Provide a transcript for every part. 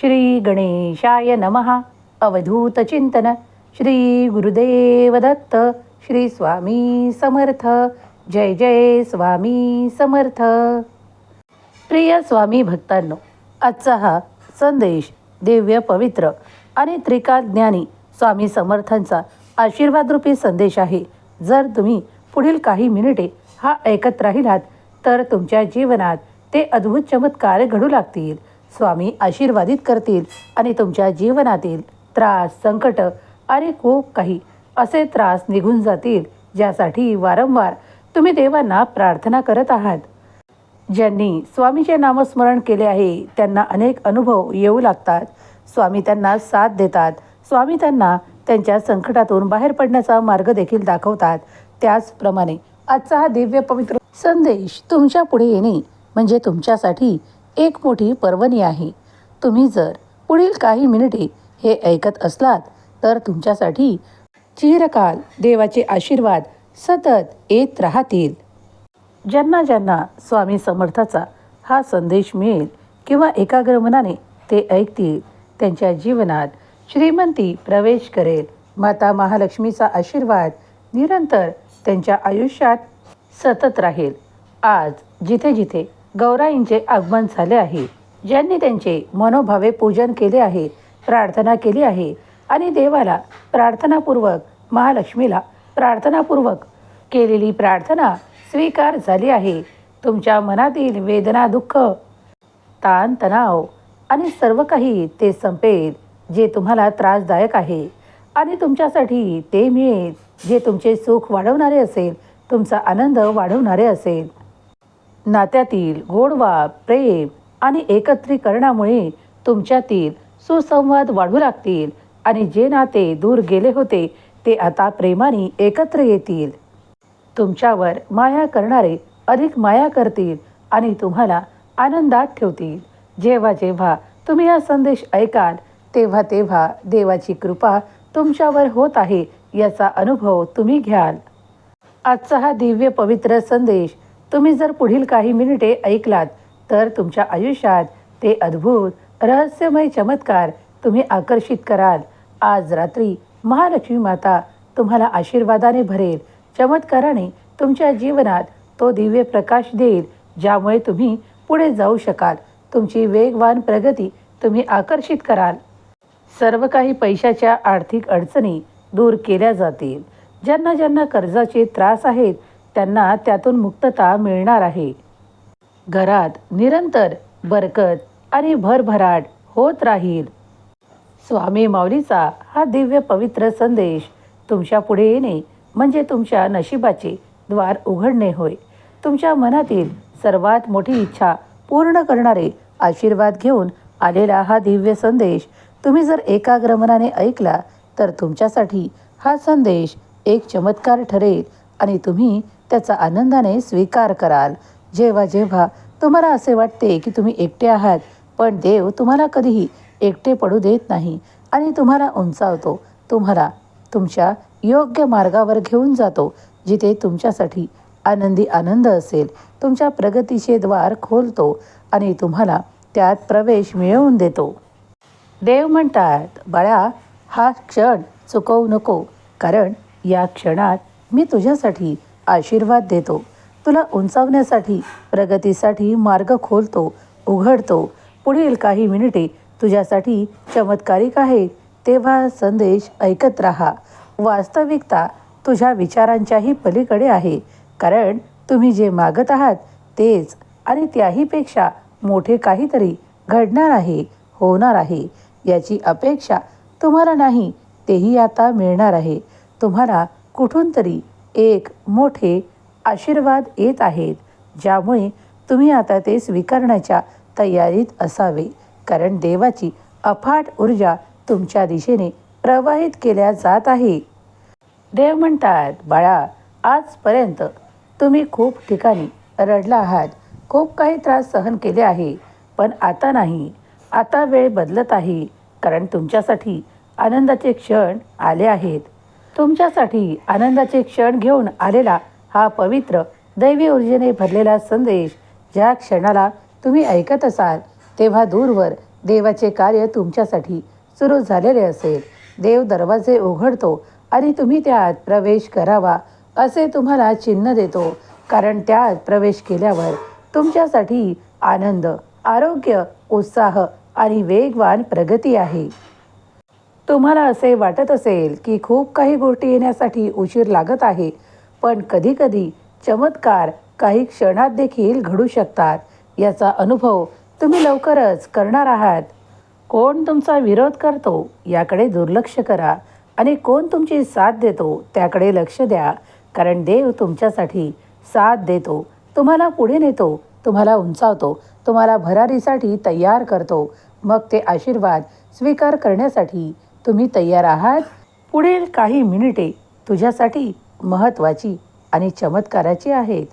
श्री गणेशाय नमः। अवधूत चिंतन। श्री गुरुदेव दत्त श्री स्वामी समर्थ। जय जय स्वामी समर्थ। प्रिय स्वामी भक्तांनो आजचा हा संदेश दिव्य पवित्र आणि त्रिकाज्ञानी स्वामी समर्थांचा आशीर्वादरूपी संदेश आहे. जर तुम्ही पुढील काही मिनिटे हा ऐकत राहिलात तर तुमच्या जीवनात ते अद्भुत चमत्कार घडू लागतील. स्वामी आशीर्वादित करतील आणि तुमच्या जीवनातील त्रास संकट आणि खूप काही असे त्रास निघून जातील ज्यासाठी वारंवार तुम्ही देवांना प्रार्थना करत आहात. ज्यांनी स्वामीचे नामस्मरण केले आहे त्यांना अनेक अनुभव येऊ लागतात. स्वामी त्यांना साथ देतात. स्वामी त्यांना त्यांच्या संकटातून बाहेर पडण्याचा मार्ग देखील दाखवतात. त्याचप्रमाणे आजचा हा दिव्य पवित्र संदेश तुमच्यापुढे येणे म्हणजे तुमच्यासाठी एक मोठी पर्वणी आहे. तुम्ही जर पुढील काही मिनिटे हे ऐकत असलात तर तुमच्यासाठी चिरकाल देवाचे आशीर्वाद सतत येत राहतील. ज्यांना ज्यांना स्वामी समर्थाचा हा संदेश मिळेल किंवा एकाग्र मनाने ते ऐकतील त्यांच्या जीवनात श्रीमंती प्रवेश करेल. माता महालक्ष्मीचा आशीर्वाद निरंतर त्यांच्या आयुष्यात सतत राहील. आज जिथे जिथे गौराईंचे आगमन झाले आहे. ज्यांनी त्यांचे मनोभावे पूजन केले आहे प्रार्थना केली आहे आणि देवाला प्रार्थनापूर्वक महालक्ष्मीला प्रार्थनापूर्वक केलेली प्रार्थना स्वीकार झाली आहे. तुमच्या मनातील वेदना दुःख ताण तणाव आणि सर्व काही ते संपेल जे तुम्हाला त्रासदायक आहे. आणि तुमच्यासाठी ते मिळेल. जे तुमचे सुख वाढवणारे असेल तुमचा आनंद वाढवणारे असेल. नात्यातील गोडवा प्रेम आणि एकत्रीकरणामुळे तुमच्यातील सुसंवाद वाढू लागतील आणि जे नाते दूर गेले होते ते आता प्रेमाने एकत्र येतील. तुमच्यावर माया करणारे अधिक माया करतील आणि तुम्हाला आनंदात ठेवतील. जेव्हा जेव्हा तुम्ही हा संदेश ऐकाल तेव्हा तेव्हा देवाची कृपा तुमच्यावर होत आहे याचा अनुभव तुम्ही घ्याल. आजचा हा दिव्य पवित्र संदेश तुम्ही जर पुढील काही मिनिटे ऐकलात तर तुमच्या आयुष्यात ते अद्भुत रहस्यमय चमत्कार तुम्ही आकर्षित कराल. आज रात्री महालक्ष्मी माता तुम्हाला आशीर्वादाने भरेल. चमत्काराने तुमच्या जीवनात तो दिव्य प्रकाश देईल ज्यामुळे तुम्ही पुढे जाऊ शकाल. तुमची वेगवान प्रगती तुम्ही आकर्षित कराल. सर्व काही पैशाच्या आर्थिक अडचणी दूर केल्या जातील. ज्यांना ज्यांना कर्जाचे त्रास आहेत त्यांना त्यातून मुक्तता मिळणार आहे. घरात निरंतर बरकत आणि भरभराट होत राहील. स्वामी माऊलीचा हा दिव्य पवित्र संदेश तुमच्यापुढे येणे म्हणजे तुमच्या नशिबाचे द्वार उघडणे होय. तुमच्या मनातील सर्वात मोठी इच्छा पूर्ण करणारे आशीर्वाद घेऊन आलेला हा दिव्य संदेश तुम्ही जर एकाग्र मनाने ऐकला तर तुमच्यासाठी हा संदेश एक चमत्कार ठरेल आणि तुम्ही त्याचा आनंदाने स्वीकार कराल. जेव्हा जेव्हा तुम्हाला असे वाटते की तुम्ही एकटे आहात पण देव तुम्हाला कधीही एकटे पडू देत नाही आणि तुम्हाला उंचावतो. तुम्हाला तुमच्या योग्य मार्गावर घेऊन जातो जिथे तुमच्यासाठी आनंदी आनंद असेल. तुमच्या प्रगतीचे द्वार खोलतो आणि तुम्हाला त्यात प्रवेश मिळवून देतो. देव म्हणतात बाळा हा क्षण चुकवू नको कारण या क्षणात मी तुझ्यासाठी आशीर्वाद देतो. तुला उंचावण्यासाठी प्रगतीसाठी मार्ग खोलतो उघडतो. पुढील काही मिनिटे तुझ्यासाठी चमत्कारिक आहेत तेव्हा संदेश ऐकत राहा. वास्तविकता तुझ्या विचारांच्याही पलीकडे आहे. कारण तुम्ही जे मागत आहात तेच आणि त्याहीपेक्षा मोठे काहीतरी घडणार आहे होणार आहे. याची अपेक्षा तुम्हाला नाही तेही आता मिळणार आहे. तुम्हाला कुठून तरी एक मोठे आशीर्वाद येत आहेत ज्यामुळे तुम्ही आता ते स्वीकारण्याच्या तयारीत असावे. कारण देवाची अफाट ऊर्जा तुमच्या दिशेने प्रवाहित केल्या जात आहे. देव म्हणतात बाळा आजपर्यंत तुम्ही खूप ठिकाणी रडला आहात. खूप काही त्रास सहन केले आहे. पण आता नाही. आता वेळ बदलत आहे. कारण तुमच्यासाठी आनंदाचे क्षण आले आहेत. तुमच्यासाठी आनंदाचे क्षण घेऊन आलेला हा पवित्र दैवी ऊर्जेने भरलेला संदेश ज्या क्षणाला तुम्ही ऐकत असाल तेव्हा दूरवर देवाचे कार्य तुमच्यासाठी सुरू झालेले असेल. देव दरवाजे उघडतो आणि तुम्ही त्यात प्रवेश करावा असे तुम्हाला चिन्ह देतो. कारण त्यात प्रवेश केल्यावर तुमच्यासाठी आनंद आरोग्य उत्साह आणि वेगवान प्रगती आहे. तुम्हाला असे वाटत असेल की खूप काही गोष्टी येण्यासाठी उशीर लागत आहे पण कधीकधी चमत्कार काही क्षणात देखील घडू शकतात याचा अनुभव तुम्ही लवकरच करणार आहात. कोण तुमचा विरोध करतो याकडे दुर्लक्ष करा आणि कोण तुमची साथ देतो त्याकडे लक्ष द्या कारण देव तुमच्यासाठी साथ देतो. तुम्हाला पुढे नेतो तुम्हाला उंचावतो तुम्हाला भरारीसाठी तयार करतो. मग ते आशीर्वाद स्वीकार करण्यासाठी तुम्ही तयार आहात. पुढील काही मिनिटे तुझ्यासाठी महत्त्वाची आणि चमत्काराची आहेत.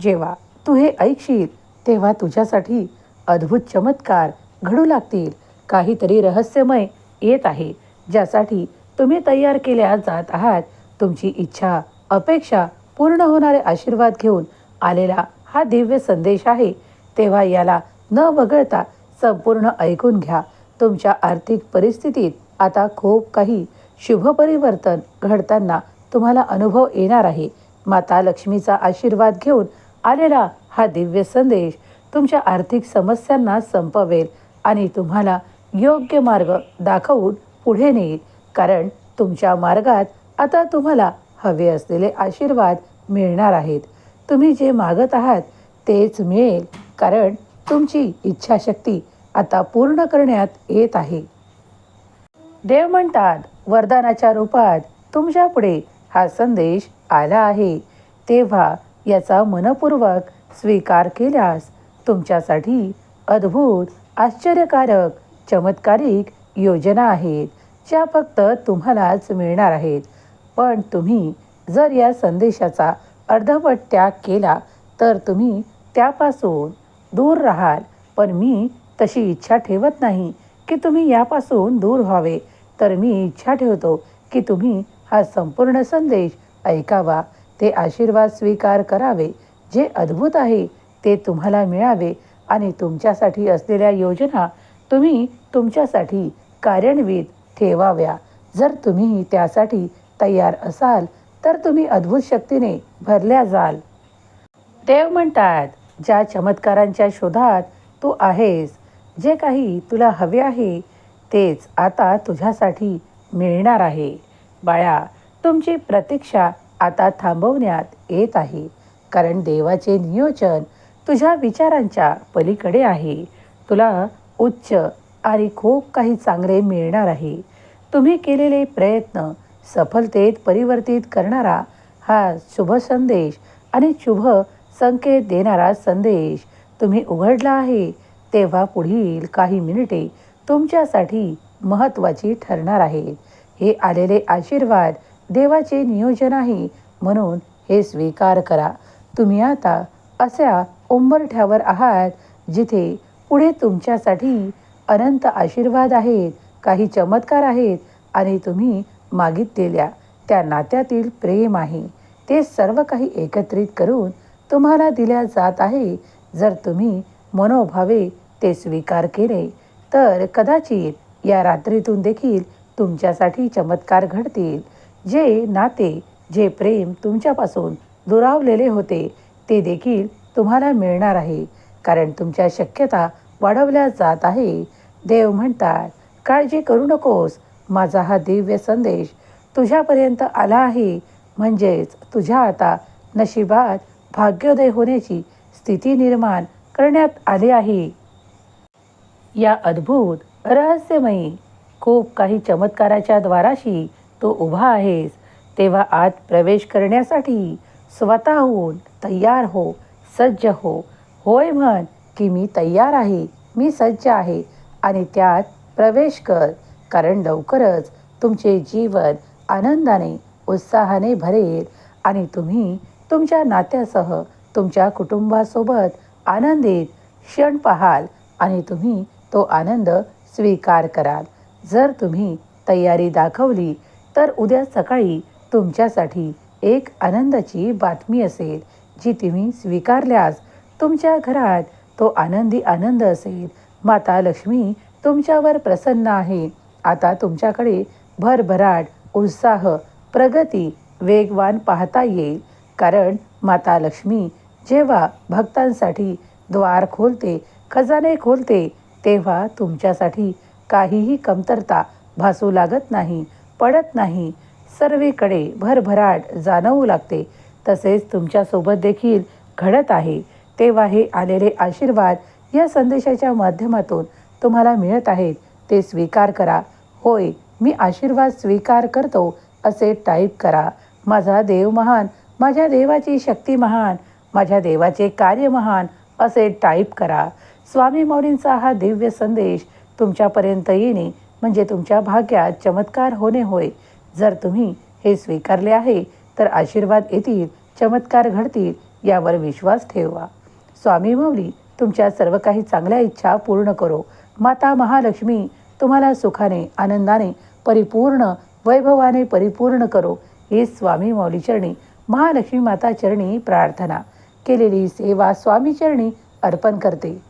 जेव्हा तू हे ऐकशील तेव्हा तुझ्यासाठी अद्भुत चमत्कार घडू लागतील. काहीतरी रहस्यमय येत आहे ज्यासाठी तुम्ही तयार केल्या जात आहात. तुमची इच्छा अपेक्षा पूर्ण होणारे आशीर्वाद घेऊन आलेला हा दिव्य संदेश आहे. तेव्हा याला न वगळता संपूर्ण ऐकून घ्या. तुमच्या आर्थिक परिस्थितीत आता खूप काही शुभ परिवर्तन घडताना तुम्हाला अनुभव येणार आहे. माता लक्ष्मीचा आशीर्वाद घेऊन आलेला हा दिव्य संदेश तुमच्या आर्थिक समस्यांना संपवेल आणि तुम्हाला योग्य मार्ग दाखवून पुढे नेईल. कारण तुमच्या मार्गात आता तुम्हाला हवे असलेले आशीर्वाद मिळणार आहेत. तुम्ही जे मागत आहात तेच मिळेल. कारण तुमची इच्छाशक्ती आता पूर्ण करण्यात येत आहे. देव म्हणतात वरदानाच्या रूपात तुमच्यापुढे हा संदेश आला आहे. तेव्हा याचा मनपूर्वक स्वीकार केल्यास तुमच्यासाठी अद्भुत आश्चर्यकारक चमत्कारिक योजना आहेत ज्या फक्त तुम्हालाच मिळणार आहेत. पण तुम्ही जर या संदेशाचा अर्धवट त्याग केला तर तुम्ही त्यापासून दूर राहाल. पण मी तशी इच्छा ठेवत नाही की तुम्ही यापासून दूर व्हावे. तर मी इच्छा ठेवतो की तुम्ही हा संपूर्ण संदेश ऐकावा. ते आशीर्वाद स्वीकार करावे. जे अद्भुत आहे ते तुम्हाला मिळावे आणि तुमच्यासाठी असलेल्या योजना तुम्ही तुमच्यासाठी कार्यान्वित ठेवाव्या. जर तुम्ही त्यासाठी तयार असाल तर तुम्ही अद्भुत शक्तीने भरल्या जाल. देव म्हणतात ज्या चमत्कारांच्या शोधात तू आहेस जे काही तुला हवे आहे तेच आता तुझ्यासाठी मिळणार आहे. बाळा तुमची प्रतीक्षा आता थांबवण्यात येत आहे. कारण देवाचे नियोजन तुझ्या विचारांच्या पलीकडे आहे. तुला उच्च आणि खूप काही चांगले मिळणार आहे. तुम्ही केलेले प्रयत्न सफलतेत परिवर्तित करणारा हा शुभ संदेश आणि शुभ संकेत देणारा संदेश तुम्ही उघडला आहे तेव्हा पुढील काही मिनिटे तुमच्यासाठी महत्त्वाची ठरणार आहे. हे आलेले आशीर्वाद देवाचे नियोजन आहे म्हणून हे स्वीकार करा. तुम्ही आता अशा उंबरठ्यावर आहात जिथे पुढे तुमच्यासाठी अनंत आशीर्वाद आहेत काही चमत्कार आहेत आणि तुम्ही मागितलेल्या त्या नात्यातील प्रेम आहे. ते सर्व काही एकत्रित करून तुम्हाला दिल्या जात आहे. जर तुम्ही मनोभावे ते स्वीकार केले तर कदाचित या रात्रीतून देखील तुमच्यासाठी चमत्कार घडतील. जे नाते जे प्रेम तुमच्यापासून दुरावलेले होते ते देखील तुम्हाला मिळणार आहे. कारण तुमच्या शक्यता वाढवल्या जात आहे. देव म्हणतात काळजी करू नकोस. माझा हा दिव्य संदेश तुझ्यापर्यंत आला आहे. म्हणजेच तुझ्या आता नशिबात भाग्योदय होण्याची स्थिती निर्माण करण्यात आली आहे. या अद्भुत रहस्यमयी खूप काही चमत्काराच्या द्वाराशी तू उभा आहेस तेव्हा आत प्रवेश करण्यासाठी स्वतःहून तयार हो सज्ज हो. होय म्हण की मी तयार आहे मी सज्ज आहे आणि त्यात प्रवेश कर कारण लवकरच तुमचे जीवन आनंदाने उत्साहाने भरेल आणि तुम्ही तुमच्या नात्यासह तुमच्या कुटुंबासोबत आनंदित क्षण पाहाल आणि तुम्ही तो आनंद स्वीकार कराल. जर तुम्ही तयारी दाखवली तर उद्या सकाळी तुमच्यासाठी एक आनंदाची बातमी असेल जी तुम्ही स्वीकारल्यास तुमच्या घरात तो आनंदी आनंद असेल. माता लक्ष्मी तुमच्यावर प्रसन्न आहे. आता तुमच्याकडे भरभराट उत्साह प्रगती वेगवान पाहता येईल. कारण माता लक्ष्मी जेव्हा भक्तांसाठी द्वार खोलते खजाने खोलते तेव्हा तुमच्यासाठी काहीही कमतरता भासू लागत नाही पडत नाही. सर्वीकडे भरभराट जाणवू लागते. तसेच तुमच्यासोबत देखील घडत आहे. तेव्हा हे आलेले आशीर्वाद या संदेशाच्या माध्यमातून तुम्हाला मिळत आहेत. ते स्वीकार करा. होय मी आशीर्वाद स्वीकार करतो असे टाईप करा. माझा देव महान माझ्या देवाची शक्ती महान माझ्या देवाचे कार्य महान असे टाईप करा. स्वामी मौलींचा हा दिव्य संदेश तुमच्यापर्यंत येणे म्हणजे तुमच्या भाग्यात चमत्कार होणे होय. जर तुम्ही हे स्वीकारले आहे तर आशीर्वाद येतील चमत्कार घडतील यावर विश्वास ठेवा. स्वामी मौली तुमच्या सर्व काही चांगल्या इच्छा पूर्ण करो. माता महालक्ष्मी तुम्हाला सुखाने आनंदाने परिपूर्ण वैभवाने परिपूर्ण करो. हे स्वामी मौली चरणी महालक्ष्मी माता चरणी प्रार्थना. केलेली सेवा स्वामी चरणी अर्पण करते.